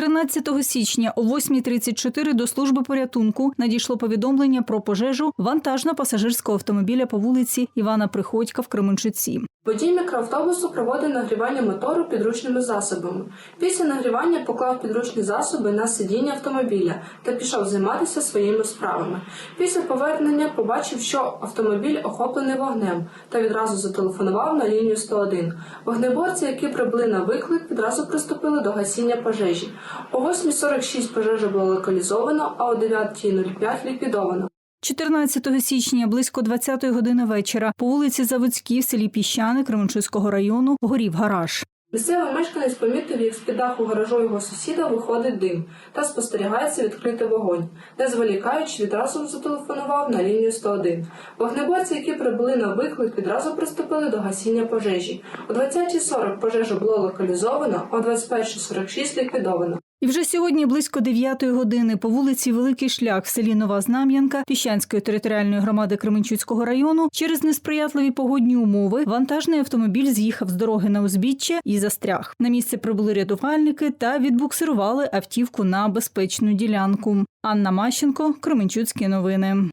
13 січня о 8.34 до служби порятунку надійшло повідомлення про пожежу вантажно-пасажирського автомобіля по вулиці Івана Приходька в Кременчуці. Водій мікроавтобусу проводив нагрівання мотору підручними засобами. Після нагрівання поклав підручні засоби на сидіння автомобіля та пішов займатися своїми справами. Після повернення побачив, що автомобіль охоплений вогнем та відразу зателефонував на лінію 101. Вогнеборці, які прибули на виклик, відразу приступили до гасіння пожежі. О 8.46 пожежа була локалізована, а о 9.05 ліквідована. 14 січня близько 20 години вечора по вулиці Заводській в селі Піщани Кременчуцького району горів гараж. Місцевий мешканець помітив, як з-під даху гаражу його сусіда виходить дим та спостерігається відкритий вогонь. Не зволікаючи, відразу зателефонував на лінію 101. Вогнеборці, які прибули на виклик, відразу приступили до гасіння пожежі. О 20.40 пожежа було локалізовано, о 21.46 ліквідовано. І вже сьогодні близько 9 години по вулиці Великий Шлях в селі Нова Знам'янка Піщанської територіальної громади Кременчуцького району через несприятливі погодні умови вантажний автомобіль з'їхав з дороги на узбіччя і застряг. На місце прибули рятувальники та відбуксирували автівку на безпечну ділянку. Анна Мащенко, Кременчуцькі новини.